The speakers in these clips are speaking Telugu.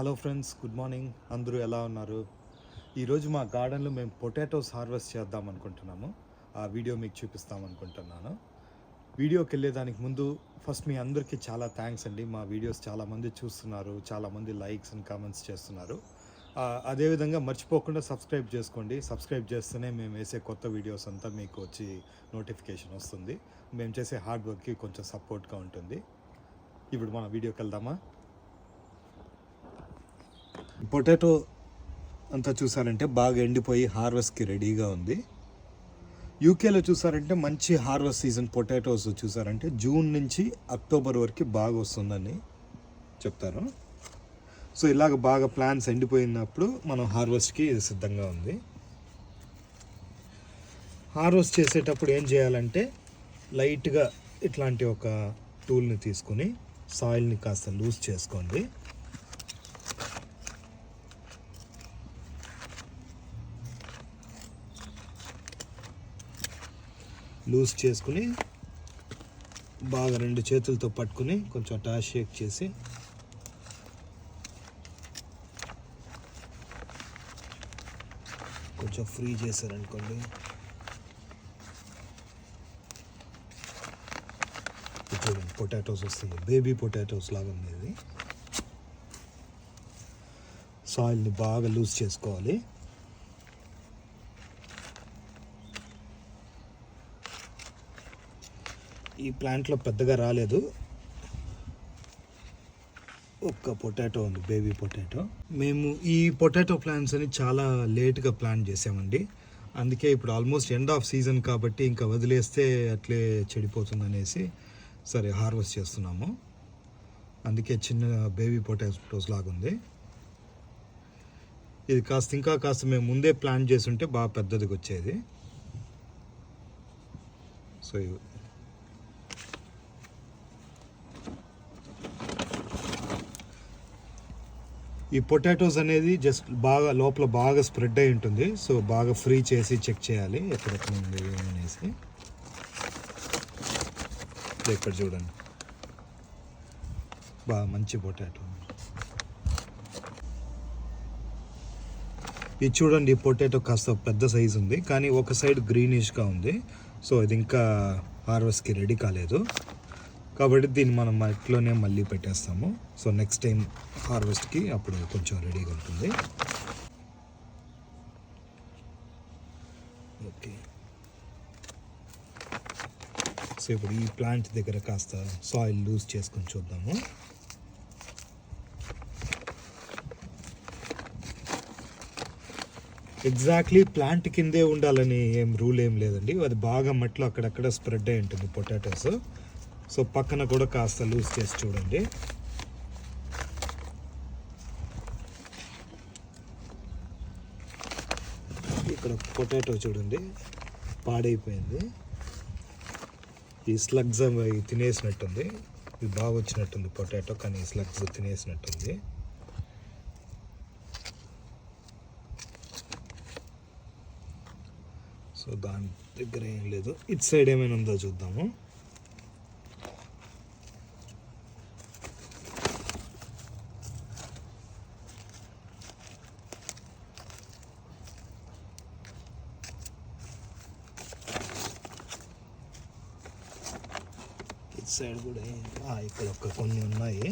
హలో ఫ్రెండ్స్ గుడ్ మార్నింగ్ అందరూ ఎలా ఉన్నారు? ఈరోజు మా గార్డెన్లో మేము పొటాటోస్ హార్వెస్ట్ చేద్దాం అనుకుంటున్నాము. ఆ వీడియో మీకు చూపిస్తాం అనుకుంటున్నాను. వీడియోకి వెళ్ళేదానికి ముందు ఫస్ట్ మీ అందరికీ చాలా థ్యాంక్స్ అండి. మా వీడియోస్ చాలామంది చూస్తున్నారు చాలామంది లైక్స్ అండ్ కామెంట్స్ చేస్తున్నారు. అదేవిధంగా మర్చిపోకుండా సబ్స్క్రైబ్ చేసుకోండి. సబ్స్క్రైబ్ చేస్తేనే మేము వేసే కొత్త వీడియోస్ అంతా మీకు వచ్చి నోటిఫికేషన్ వస్తుంది. మేము చేసే హార్డ్ వర్క్కి కొంచెం సపోర్ట్గా ఉంటుంది. ఇప్పుడు మన వీడియోకి వెళ్దామా? పొటాటో అంతా చూసారంటే బాగా ఎండిపోయి హార్వెస్ట్కి రెడీగా ఉంది. యూకేలో చూసారంటే మంచి హార్వెస్ట్ సీజన్ పొటాటోస్ చూసారంటే జూన్ నుంచి అక్టోబర్ వరకు బాగా వస్తుందని చెప్తారు. సో ఇలాగ బాగా ప్లాన్స్ ఎండిపోయినప్పుడు మనం హార్వెస్ట్కి సిద్ధంగా ఉంది. హార్వెస్ట్ చేసేటప్పుడు ఏం చేయాలంటే లైట్గా ఇట్లాంటి ఒక టూల్ని తీసుకుని సాయిల్ని కాస్త లూజ్ చేసుకోండి. లూజ్ చేసుకుని బాగా రెండు చేతులతో పట్టుకుని కొంచెం టాష్ షేక్ చేసి కొంచెం ఫ్రీ చేశారనుకోండి. చూడండి పొటాటోస్ వస్తుంది. బేబీ పొటాటోస్ లాగా ఉంది ఇది. సాయిల్ని బాగా లూజ్ చేసుకోవాలి. ఈ ప్లాంట్లో పెద్దగా రాలేదు. ఒక్క పొటాటో ఉంది బేబీ పొటాటో. మేము ఈ పొటాటో ప్లాంట్స్ అని చాలా లేట్గా ప్లాన్ చేసామండి. అందుకే ఇప్పుడు ఆల్మోస్ట్ ఎండ్ ఆఫ్ సీజన్ కాబట్టి ఇంకా వదిలేస్తే అట్లే చెడిపోతుంది అనేసి సరే హార్వెస్ట్ చేస్తున్నాము. అందుకే చిన్న బేబీ పొటాటోస్ లాగా ఉంది. ఇది కాస్త ఇంకా కాస్త మేము ముందే ప్లాన్ చేసి ఉంటే బాగా పెద్దదిగా వచ్చేది. సో ఈ పొటాటోస్ అనేది జస్ట్ బాగా లోపల బాగా స్ప్రెడ్ అయి ఉంటుంది. సో బాగా ఫ్రీ చేసి చెక్ చేయాలి. ఎక్కడెక్కడ ఉంది అనేసి ఇక్కడ చూడండి. బాగా మంచి పొటాటో ఇది చూడండి ఈ పొటాటో కాస్త పెద్ద సైజు ఉంది. కానీ ఒక సైడ్ గ్రీనిష్గా ఉంది. సో ఇది ఇంకా హార్వెస్ట్కి రెడీ కాలేదు. కాబట్టి దీన్ని మనం మట్టిలోనే మళ్ళీ పెట్టేస్తాము. సో నెక్స్ట్ టైం హార్వెస్ట్కి అప్పుడు కొంచెం రెడీగా ఉంటుంది. ఓకే సో ఇప్పుడు ఈ ప్లాంట్ దగ్గర కాస్త సాయిల్ లూజ్ చేసుకొని చూద్దాము. ఎగ్జాక్ట్లీ ప్లాంట్ కిందే ఉండాలని ఏం రూల్ ఏం లేదండి. అది బాగా మట్టిలో అక్కడక్కడ స్ప్రెడ్ అయి ఉంటుంది పొటాటోస్ సో పక్కన కూడా కాస్త లూజ్ చేసి చూడండి. ఇక్కడ పొటాటో చూడండి. పాడైపోయింది. ఈ స్లగ్స్ అవి తినేసినట్టుంది. ఇది బాగా వచ్చినట్టుంది పొటాటో కానీ స్లగ్స్ తినేసినట్టుంది. సో దాని దగ్గర ఏం లేదు. ఇటు సైడ్ ఏమైనా ఉందో చూద్దాము. సైడ్ కూడా ఇక్కడ ఒక కొన్ని ఉన్నాయి.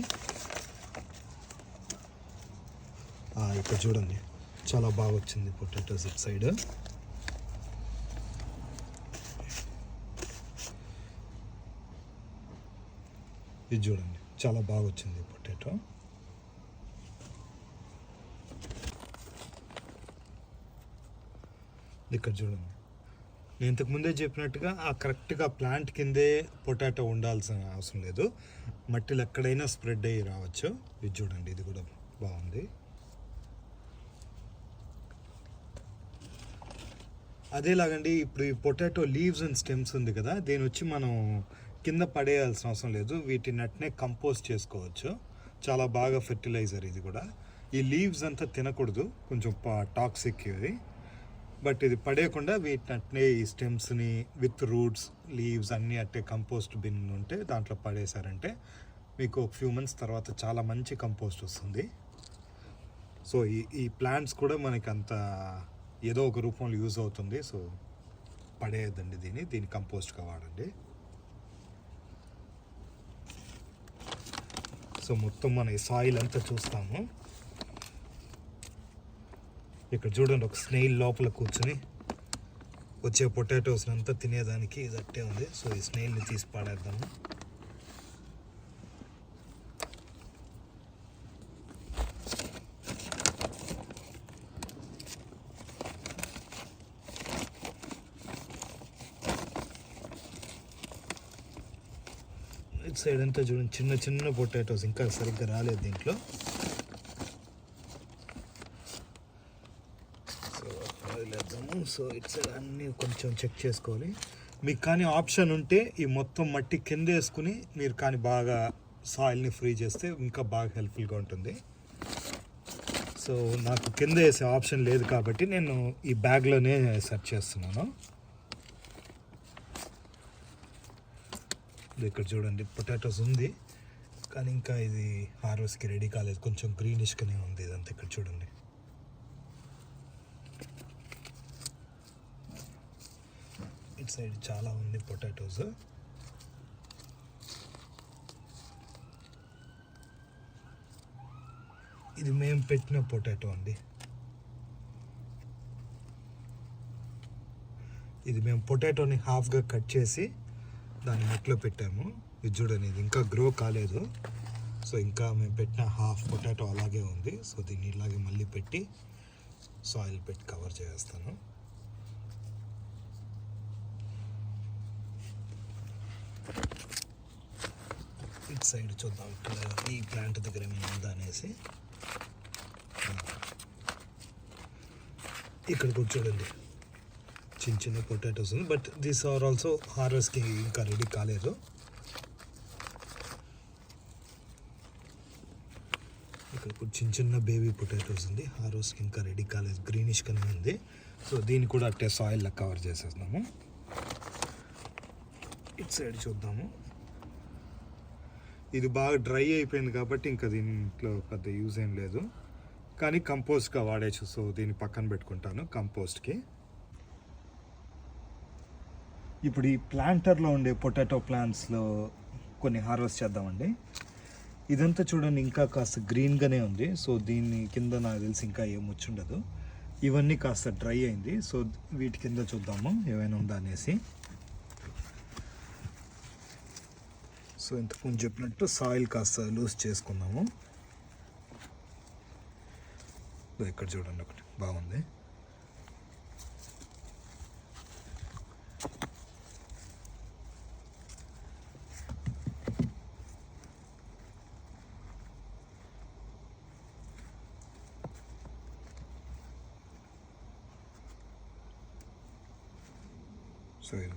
ఇక్కడ చూడండి. చాలా బాగా వచ్చింది పొటాటోస్ ఇటు సైడ్. ఇది చూడండి. చాలా బాగా వచ్చింది పొటాటో. ఇక్కడ చూడండి. నేను ఇంతకు ముందే చెప్పినట్టుగా ఆ కరెక్ట్గా ప్లాంట్ కిందే పొటాటో ఉండాల్సిన అవసరం లేదు. మట్టిలో ఎక్కడైనా స్ప్రెడ్ అయ్యి రావచ్చు. ఇది చూడండి ఇది కూడా బాగుంది. అదేలాగండి ఇప్పుడు ఈ పొటాటో లీవ్స్ అండ్ స్టెమ్స్ ఉంది కదా దీని వచ్చి మనం కింద పడేయాల్సిన అవసరం లేదు. వీటిని అట్నే కంపోజ్ చేసుకోవచ్చు. చాలా బాగా ఫెర్టిలైజర్ ఇది కూడా. ఈ లీవ్స్ అంతా తినకూడదు. కొంచెం టాక్సిక్ ఇది బట్ ఇది పడేయకుండా వీటిని అట్నే ఈ స్టెమ్స్ని విత్ రూట్స్ లీవ్స్ అన్నీ అట్టే కంపోస్ట్ బిన్ ఉంటే దాంట్లో పడేశారంటే మీకు ఒక ఫ్యూ మంత్స్ తర్వాత చాలా మంచి కంపోస్ట్ వస్తుంది. సో ఈ ఈ ప్లాంట్స్ కూడా మనకి అంత ఏదో ఒక రూపంలో యూజ్ అవుతుంది. సో పడేయద్దండి దీన్ని. దీన్ని కంపోస్ట్గా వాడండి సో మొత్తం మన ఈ సాయిల్ అంతా చూస్తాము. ఇక్కడ చూడండి ఒక స్నేల్ లోపల కూర్చుని వచ్చే పొటాటోస్ అంతా తినేదానికి ఇది అట్టే ఉంది. సో ఈ స్నేల్ని తీసి పాడేద్దాము. ఇటు సైడ్ అంతా చూడండి చిన్న చిన్న పొటాటోస్ ఇంకా సరిగ్గా రాలేదు దీంట్లో సో వదిలేద్దాము సో ఇట్స్ అన్నీ కొంచెం చెక్ చేసుకోవాలి. మీకు కానీ ఆప్షన్ ఉంటే ఈ మొత్తం మట్టి కింద వేసుకుని మీరు కానీ బాగా సాయిల్ని ఫ్రీ చేస్తే ఇంకా బాగా హెల్ప్ఫుల్గా ఉంటుంది. సో నాకు కింద వేసే ఆప్షన్ లేదు కాబట్టి నేను ఈ బ్యాగ్లోనే సెర్చ్ చేస్తున్నాను. ఇక్కడ చూడండి పొటాటోస్ ఉంది. కానీ ఇంకా ఇది హార్వెస్ట్కి రెడీ కాలేదు. కొంచెం గ్రీనిష్గానే ఉంది ఇదంతా ఇక్కడ చూడండి. ఇటు సైడ్ చాలా ఉంది పొటాటోస్. ఇది మేము పెట్టిన పొటాటో అండి. ఇది మేము పొటాటోని హాఫ్గా కట్ చేసి దాన్ని మట్లో పెట్టాము. ఇది చూడండి ఇది ఇంకా గ్రో కాలేదు. సో ఇంకా మేము పెట్టిన హాఫ్ పొటాటో అలాగే ఉంది. సో దీన్ని ఇలాగే మళ్ళీ పెట్టి సాయిల్ పెట్టి కవర్ చేస్తాను. ఇటు సైడ్ చూద్దాం. ఇక్కడ ఈ ప్లాంట్ దగ్గర ఏమైనా ఉందా అనేసి. ఇక్కడ కూడా చూడండి. చిన్న చిన్న పొటాటోస్ ఉంది బట్ దీస్ ఆర్ ఆల్సో హార్వెస్ట్కి ఇంకా రెడీ కాలేదు. ఇక్కడ కూడా చిన్న చిన్న బేబీ పొటాటోస్ ఉంది. హార్వెస్ట్కి ఇంకా రెడీ కాలేదు. గ్రీనిష్ కనే ఉంది. సో దీన్ని కూడా అట్టే సాయిల్లో కవర్ చేసేస్తున్నాము ఇటు సైడ్ చూద్దాము. ఇది బాగా డ్రై అయిపోయింది కాబట్టి ఇంకా దీంట్లో పెద్ద యూజ్ ఏం లేదు. కానీ కంపోస్ట్గా వాడేచ్చు. సో దీన్ని పక్కన పెట్టుకుంటాను కంపోస్ట్కి. ఇప్పుడు ఈ ప్లాంటర్లో ఉండే పొటాటో ప్లాంట్స్లో కొన్ని హార్వెస్ట్ చేద్దామండి. ఇదంతా చూడండి ఇంకా కాస్త గ్రీన్గానే ఉంది. సో దీన్ని కింద నాకు తెలిసి ఇంకా ఏం వచ్చుండదు. ఇవన్నీ కాస్త డ్రై అయింది. సో వీటి కింద చూద్దాము. ఏమైనా ఉందా అనేసి. సో ఇంతకుముందు చెప్పినట్టు సాయిల్ కాస్త లూజ్ చేసుకుందాము. ఇక్కడ చూడండి ఒకటి. బాగుంది సో ఇది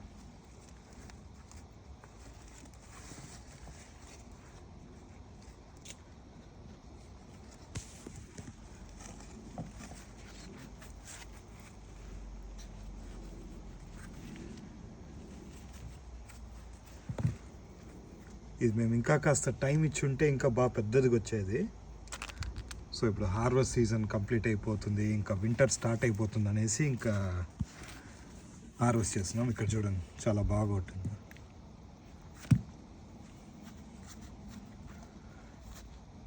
ఇది మేము ఇంకా కాస్త టైం ఇచ్చి ఉంటే ఇంకా బాగా పెద్దదిగా వచ్చేది. సో ఇప్పుడు హార్వెస్ట్ సీజన్ కంప్లీట్ అయిపోతుంది ఇంకా వింటర్ స్టార్ట్ అయిపోతుంది అనేసి ఇంకా హార్వెస్ట్ చేస్తున్నాం. ఇక్కడ చూడండి చాలా బాగా ఉంటుంది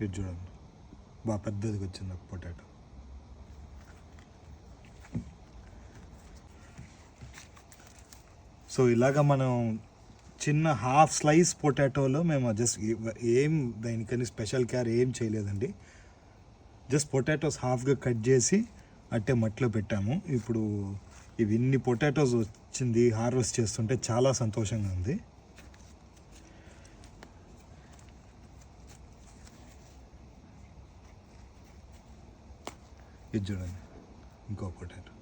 ఇది చూడండి బాగా పెద్దదిగా వచ్చింది పొటాటో. సో ఇలాగ మనం చిన్న హాఫ్ స్లైస్ పొటాటోలో మేము జస్ట్ ఏం దానికని స్పెషల్ కేర్ ఏం చేయలేదండి. జస్ట్ పొటాటోస్ హాఫ్గా కట్ చేసి అట్టే మట్టిలో పెట్టాము. ఇప్పుడు ఇవి ఇన్ని పొటాటోస్ వచ్చింది హార్వెస్ట్ చేస్తుంటే చాలా సంతోషంగా ఉంది. ఇది చూడండి ఇంకో పొటాటో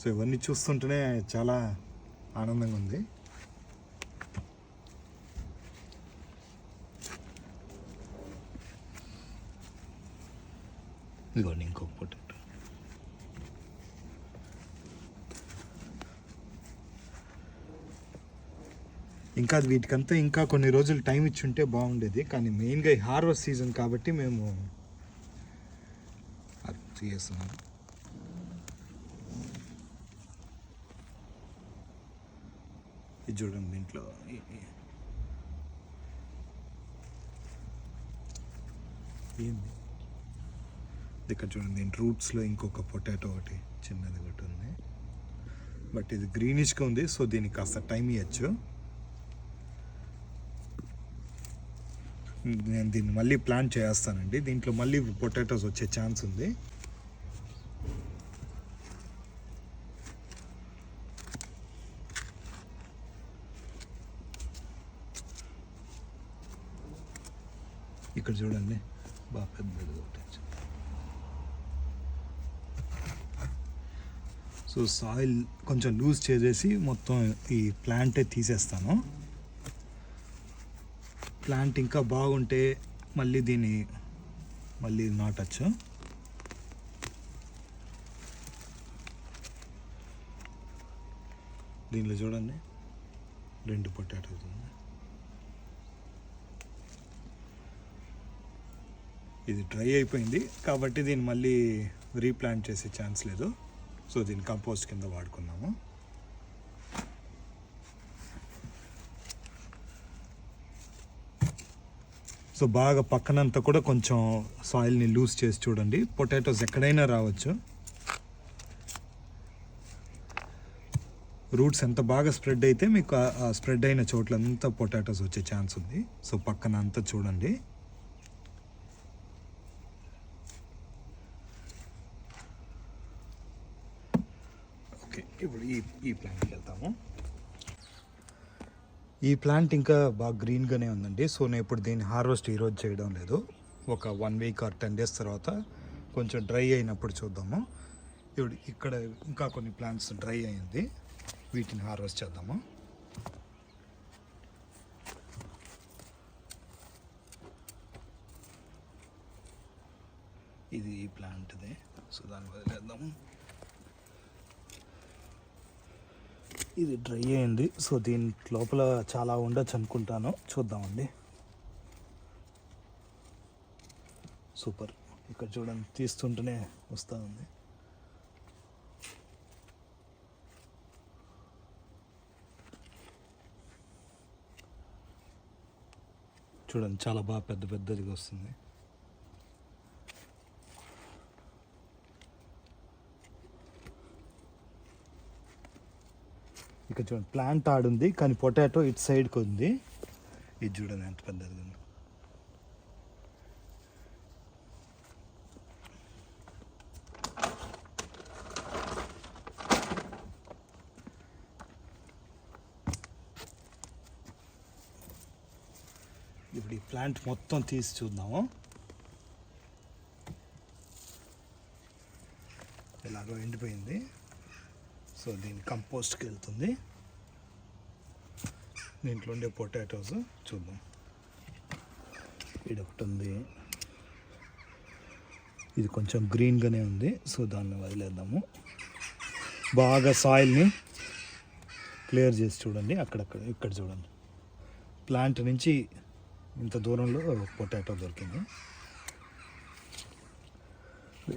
సో ఇవన్నీ చూస్తుంటేనే చాలా ఆనందంగా ఉంది. ఇదిగోండి ఇంకొక పొటాటో ఇంకా వీటికంతా ఇంకా కొన్ని రోజులు టైం ఇచ్చి ఉంటే బాగుండేది కానీ మెయిన్గా ఈ హార్వెస్ట్ సీజన్ కాబట్టి మేము చేస్తున్నాం ఇది చూడండి దీంట్లో ఏంది? ఇక్కడ చూడండి దీని రూట్స్లో ఇంకొక పొటాటో ఒకటి చిన్నది ఒకటి ఉంది. బట్ ఇది గ్రీనిష్గా ఉంది సో దీనికి కాస్త టైం ఇవ్వచ్చు నేను దీన్ని మళ్ళీ ప్లాన్ చేస్తానండి. దీంట్లో మళ్ళీ పొటాటోస్ వచ్చే ఛాన్స్ ఉంది. ఇక్కడ చూడండి బాగా పెద్దది ఒకటి సో సాయిల్ కొంచెం లూజ్ చేసేసి మొత్తం ఈ ప్లాంటే తీసేస్తాను. ప్లాంట్ ఇంకా బాగుంటే మళ్ళీ దీన్ని మళ్ళీ నాటచ్చు. దీనిలో చూడండి. రెండు పొటాటోస్ ఉంది. ఇది డ్రై అయిపోయింది కాబట్టి దీన్ని మళ్ళీ రీప్లాంట్ చేసే ఛాన్స్ లేదు. సో దీన్ని కంపోస్ట్ కింద వాడుకున్నాము సో బాగా పక్కనంతా కూడా కొంచెం సాయిల్ని లూజ్ చేసి చూడండి. పొటాటోస్ ఎక్కడైనా రావచ్చు. రూట్స్ ఎంత బాగా స్ప్రెడ్ అయితే మీకు స్ప్రెడ్ అయిన చోట్లంతా పొటాటోస్ వచ్చే ఛాన్స్ ఉంది. సో పక్కన అంతా చూడండి ఓకే ఇప్పుడు ఈ ప్లాంట్కి వెళ్తాము. ఈ ప్లాంట్ ఇంకా బాగా గ్రీన్గానే ఉందండి. సో నేను ఇప్పుడు దీన్ని హార్వెస్ట్ ఈరోజు చేయడం లేదు. ఒక one week or ten days తర్వాత కొంచెం డ్రై అయినప్పుడు చూద్దాము. ఇప్పుడు ఇక్కడ ఇంకా కొన్ని ప్లాంట్స్ డ్రై అయింది. వీటిని హార్వెస్ట్ చేద్దాము. ఇది ఈ ప్లాంట్దే సో దాన్ని వదిలేద్దాము. ఇది డ్రై అయింది. సో దీని లోపల చాలా ఉండొచ్చు అనుకుంటాను. చూద్దామండి. సూపర్. ఇక్కడ చూడండి తీస్తుంటేనే వస్తూ ఉంది చూడండి చాలా బాగా పెద్ద పెద్దదిగా వస్తుంది. ఇక్కడ చూడండి ప్లాంట్ ఆడుంది కానీ పొటాటో ఇటు సైడ్కి ఉంది. ఇది చూడండి ఎంత పెద్దది ఉంది. ఇప్పుడు ఈ ప్లాంట్ మొత్తం తీసి చూద్దాము. ఎలాగో ఎండిపోయింది. సో దీని కంపోస్ట్కి వెళ్తుంది. దీంట్లో ఉండే పొటాటోస్ చూద్దాం. ఇది ఒకటి ఉంది. ఇది కొంచెం గ్రీన్గానే ఉంది. సో దాన్ని వదిలేద్దాము. బాగా సాయిల్ని క్లియర్ చేసి చూడండి. అక్కడక్కడ ఇక్కడ చూడండి. ప్లాంట్ నుంచి ఇంత దూరంలో పొటాటో దొరికింది.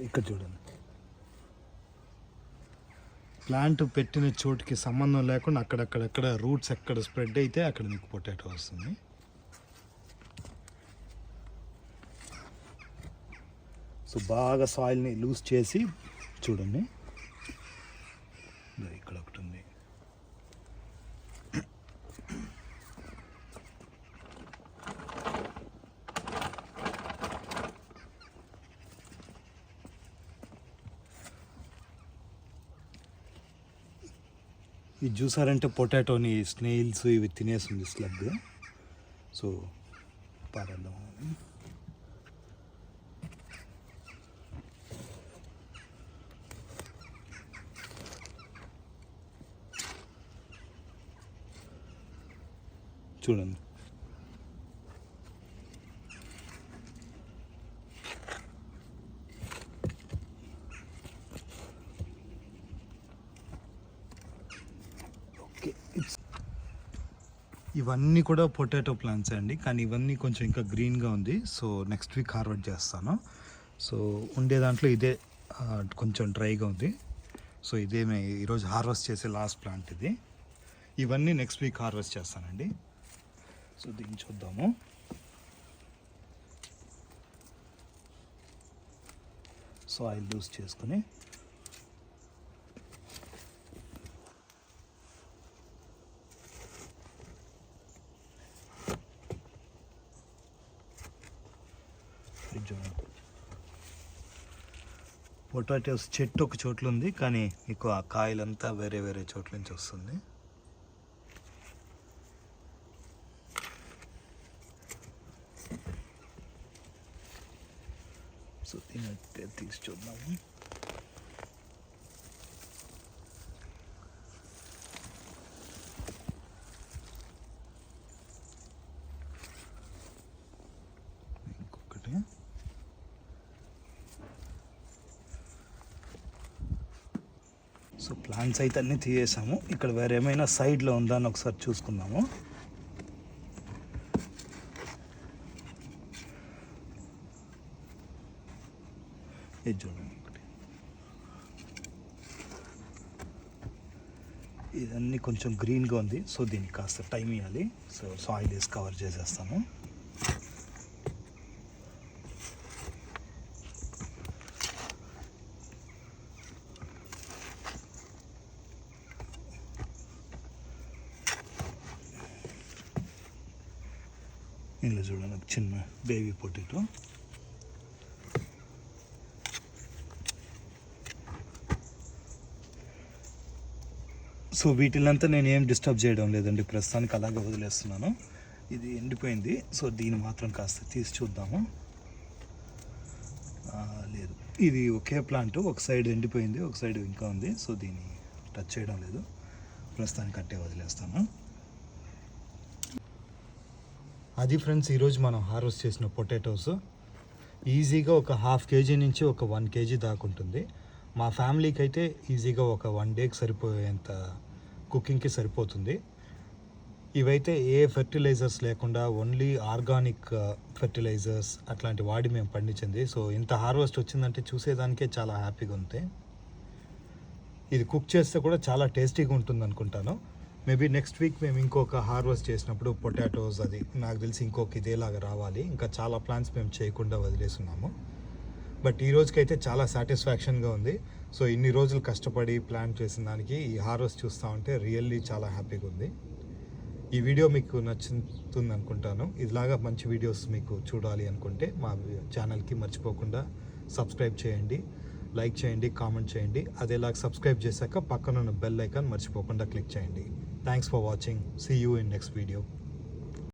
ఇక్కడ చూడండి. ప్లాంట్ పెట్టిన చోటుకి సంబంధం లేకుండా అక్కడక్కడక్కడ రూట్స్ ఎక్కడ స్ప్రెడ్ అయితే అక్కడ మీకు పొటాటో వస్తుంది. సో బాగా సాయిల్ని లూజ్ చేసి చూడండి. ఇక్కడ ఒకటి ఉంది ఇది చూసారంటే పొటాటోని స్నేహిల్స్ ఇవి తినేస్తుంది స్లగ్. సో పారేద్దాం. చూడండి. ఇవన్నీ కూడా పొటాటో ప్లాంట్స్ అండి. కానీ ఇవన్నీ కొంచెం ఇంకా గ్రీన్గా ఉంది. సో నెక్స్ట్ వీక్ హార్వెస్ట్ చేస్తాను. సో ఉండే దాంట్లో ఇదే కొంచెం డ్రైగా ఉంది. సో ఇదే మే ఈరోజు హార్వెస్ట్ చేసే లాస్ట్ ప్లాంట్ ఇది. ఇవన్నీ నెక్స్ట్ వీక్ హార్వెస్ట్ చేస్తానండి. సో దీన్ని చూద్దాము. సో ఆయిల్ లూజ్ చేసుకుని ఇది చూడండి పొటాటోస్ చెట్టు ఒక చోట్ల ఉంది కానీ మీకు ఆ కాయలంతా వేరే వేరే చోట్ల నుంచి వస్తుంది. సో దీన్ని తీసి చూద్దాము. సో ప్లాంట్స్ అయితే అన్నీ తీసేసాము. ఇక్కడ వేరే ఏమైనా సైడ్లో ఉందా అని ఒకసారి చూసుకుందాము. ఇది చూడండి. ఇదన్నీ కొంచెం గ్రీన్గా ఉంది. సో దీనికి కాస్త టైం ఇవ్వాలి. సో సాయిల్ వేసి కవర్ చేసేస్తాను ఇందులో చూడండి ఒక చిన్న బేబీ పొటాటో. సో వీటిలంతా నేను ఏం డిస్టర్బ్ చేయడం లేదండి ప్రస్తుతానికి అలాగే వదిలేస్తున్నాను. ఇది ఎండిపోయింది సో దీన్ని మాత్రం కాస్త తీసి చూద్దాము. లేదు. ఇది ఒకే ప్లాంట్ ఒక సైడ్ ఎండిపోయింది ఒక సైడ్ ఇంకా ఉంది సో దీన్ని టచ్ చేయడం లేదు. ప్రస్తుతానికి కట్టే వదిలేస్తాను. అది ఫ్రెండ్స్ ఈరోజు మనం హార్వెస్ట్ చేసిన పొటాటోస్. ఈజీగా ఒక హాఫ్ కేజీ నుంచి ఒక వన్ కేజీ దాకా ఉంటుంది. మా ఫ్యామిలీకి అయితే ఈజీగా ఒక వన్ డేకి సరిపోయేంత కుకింగ్కి సరిపోతుంది. ఇవైతే ఏ ఫెర్టిలైజర్స్ లేకుండా ఓన్లీ ఆర్గానిక్ ఫెర్టిలైజర్స్ అట్లాంటి వాడి మేము పండించింది. సో ఇంత హార్వెస్ట్ వచ్చిందంటే చూసేదానికే చాలా హ్యాపీగా ఉంది ఇది కుక్ చేస్తే కూడా చాలా టేస్టీగా ఉంటుంది అనుకుంటాను మేబీ నెక్స్ట్ వీక్ మేము ఇంకొక హార్వెస్ట్ చేసినప్పుడు పొటాటోస్ అది నాకు తెలిసి ఇంకొక ఇదేలాగా రావాలి. ఇంకా చాలా ప్లాన్స్ మేము చేయకుండా వదిలేస్తున్నాము. బట్ ఈ రోజుకైతే చాలా సాటిస్ఫాక్షన్గా ఉంది. సో ఇన్ని రోజులు కష్టపడి ప్లాన్ చేసిన దానికి ఈ హార్వెస్ట్ చూస్తూ ఉంటే రియల్లీ చాలా హ్యాపీగా ఉంది. ఈ వీడియో మీకు నచ్చుతుంది అనుకుంటాను. ఇలాగా మంచి వీడియోస్ మీకు చూడాలి అనుకుంటే మా ఛానల్కి మర్చిపోకుండా సబ్స్క్రైబ్ చేయండి. లైక్ చేయండి కామెంట్ చేయండి. అదేలాగా సబ్స్క్రైబ్ చేశాక పక్కన ఉన్న బెల్ ఐకాన్ మర్చిపోకుండా క్లిక్ చేయండి. Thanks for watching. See you in next video.